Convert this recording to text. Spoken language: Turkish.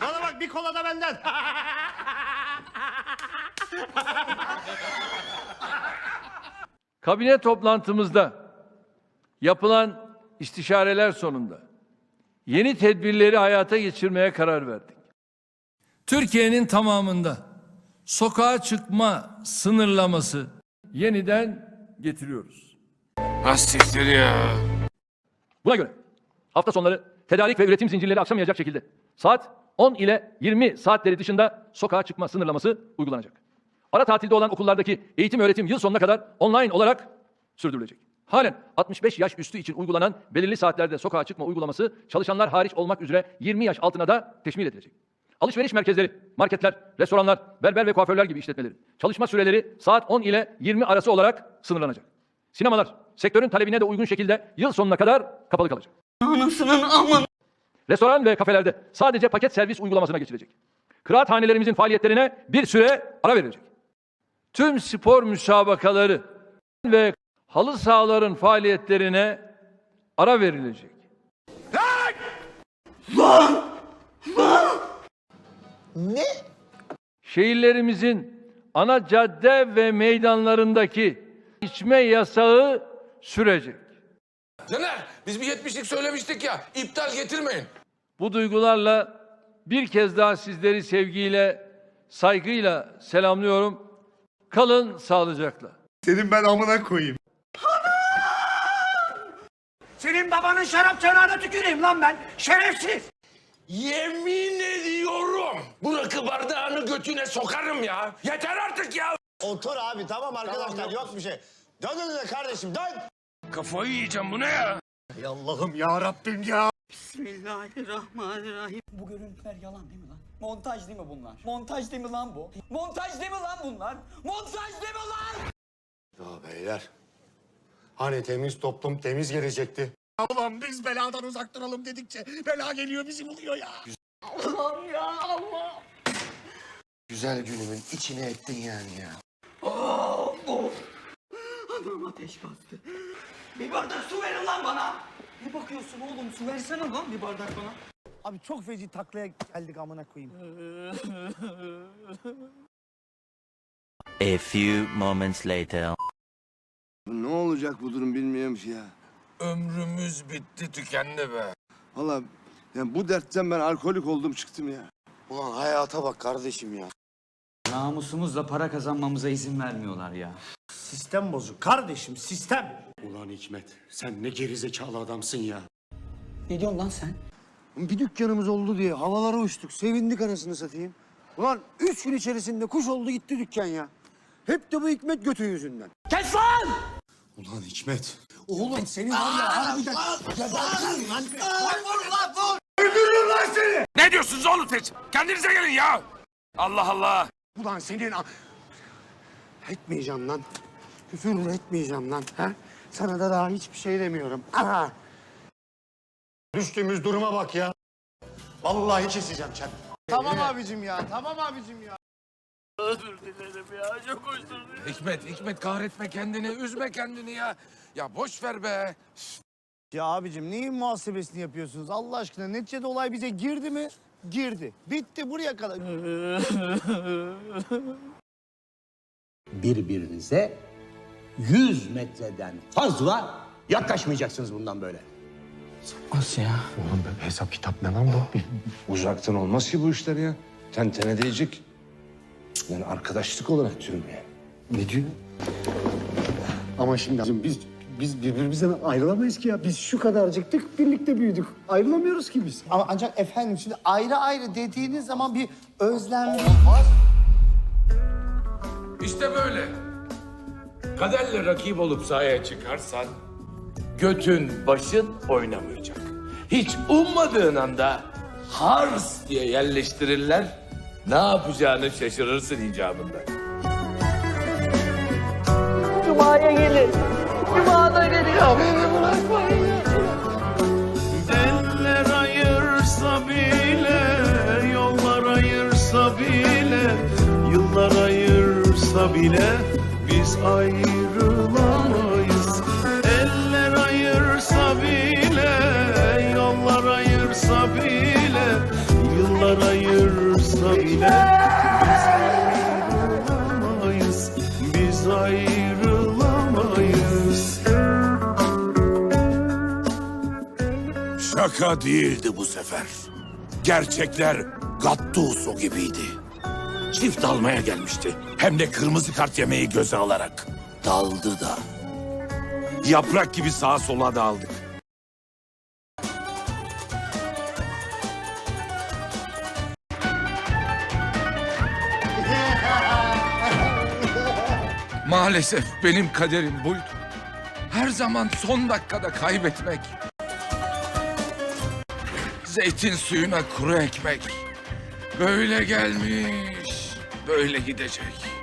Bana bak bir kola da benden. Kabine toplantımızda yapılan istişareler sonunda yeni tedbirleri hayata geçirmeye karar verdik. Türkiye'nin tamamında sokağa çıkma sınırlaması yeniden getiriyoruz. Hastiktir ya. Buna göre hafta sonları tedarik ve üretim zincirleri aksamayacak şekilde saat 10 ile 20 saatleri dışında sokağa çıkma sınırlaması uygulanacak. Ara tatilde olan okullardaki eğitim öğretim yıl sonuna kadar online olarak sürdürülecek. Halen 65 yaş üstü için uygulanan belirli saatlerde sokağa çıkma uygulaması çalışanlar hariç olmak üzere 20 yaş altına da teşmil edilecek. Alışveriş merkezleri, marketler, restoranlar, berber ve kuaförler gibi işletmelerin çalışma süreleri saat 10 ile 20 arası olarak sınırlanacak. Sinemalar sektörün talebine de uygun şekilde yıl sonuna kadar kapalı kalacak. Restoran ve kafelerde sadece paket servis uygulamasına geçilecek. Kıraathanelerimizin faaliyetlerine bir süre ara verilecek. Tüm spor müsabakaları ve halı sahaların faaliyetlerine ara verilecek. Ne? Şehirlerimizin ana cadde ve meydanlarındaki içme yasağı sürecek. Caner biz bir yetmişlik söylemiştik ya. İptal getirmeyin. Bu duygularla bir kez daha sizleri sevgiyle, saygıyla selamlıyorum. Kalın sağlıcakla. Senin ben amına koyayım. Senin babanın şarap çanağına tüküreyim lan ben. Şerefsiz. Yemin ediyorum. Bu rakı bardağını götüne sokarım ya. Yeter artık ya. Otur abi tamam arkadaşlar yok bir şey. Dön önüne kardeşim dön. Kafayı yiyeceğim bu ne ya? Ey Allah'ım ya Rabbim ya. Bismillahirrahmanirrahim. Bu görüntüler yalan değil mi lan? Montaj değil mi bunlar? Montaj değil mi lan bu? Montaj değil mi lan bunlar? Montaj değil mi lan? Ya beyler. Hani temiz toplum temiz gelecekti. Ulan biz beladan uzak duralım dedikçe bela geliyor bizi buluyor ya. Allah'ım ya Allah. Güzel günümün içine ettin yani ya. Anam ateş bastı. Bir bardak su verin lan bana. Ne bakıyorsun oğlum? Su versene lan bir bardak bana. Abi çok feci taklaya geldik amına koyayım. A few moments later. Ne olacak bu durum bilmiyorum ki ya. Ömrümüz bitti tükendi be. Valla yani bu dertten ben alkolik oldum çıktım ya. Ulan hayata bak kardeşim ya. Namusumuzla para kazanmamıza izin vermiyorlar ya. Sistem bozuk kardeşim sistem. Ulan Hikmet sen ne gerizekalı adamsın ya. Ne diyorsun lan sen? Bir dükkanımız oldu diye havalara uçtuk. Sevindik anasını satayım. Ulan üç gün içerisinde kuş oldu gitti dükkan ya. Hep de bu Hikmet götü yüzünden. Kes lan! Ulan Hikmet. Oğlum seni var ya harbiden... Ne diyorsunuz oğlum siz? Kendinize gelin ya. Allah Allah. Ulan senin... Etmeyeceğim lan. Küfür etmeyeceğim lan. Ha? Sana da daha hiçbir şey demiyorum. Aha. Düştüğümüz duruma bak ya. Vallahi keseceğim çak. Tamam abicim ya, tamam abicim ya. Hikmet, Hikmet kahretme kendini, üzme kendini ya. Ya boş ver be. Ya abicim neyin muhasebesini yapıyorsunuz Allah aşkına? Neticede olay bize girdi mi? Girdi. Bitti buraya kadar. birbirinize 100 metreden fazla yaklaşmayacaksınız bundan böyle. Hesap kitap ne lan bu? Uzaktan olmaz ki bu işler ya. Tentene değecek. Yani arkadaşlık olarak diyorum ya. Ne diyor? Ama şimdi biz biz birbirimizden ayrılamayız ki ya. Biz şu kadarcıktık, birlikte büyüdük. Ayrılamıyoruz ki biz. Ama ancak efendim şimdi ayrı ayrı dediğiniz zaman bir özlem... İşte böyle. Kaderle rakip olup sahaya çıkarsan götün başın oynamayacak. Hiç ummadığın anda hars diye yerleştirirler. Ne yapacağını şaşırırsın icabında. Eller ayırsa bile, yollar ayırsa bile, yıllar ayırsa bile ayrılamayız. Eller ayırsa bile, yollar ayırsa bile Yollar ayırsa bile biz ayrılamayız Biz ayrılamayız Şaka değildi bu sefer. Gerçekler Gattuso gibiydi. Çift almaya gelmişti. Hem de kırmızı kart yemeyi göze alarak. Daldı da. Yaprak gibi sağa sola dağıldık. Maalesef benim kaderim buydu. Her zaman son dakikada kaybetmek. Zeytin suyuna kuru ekmek. Böyle gelmiş, böyle gidecek.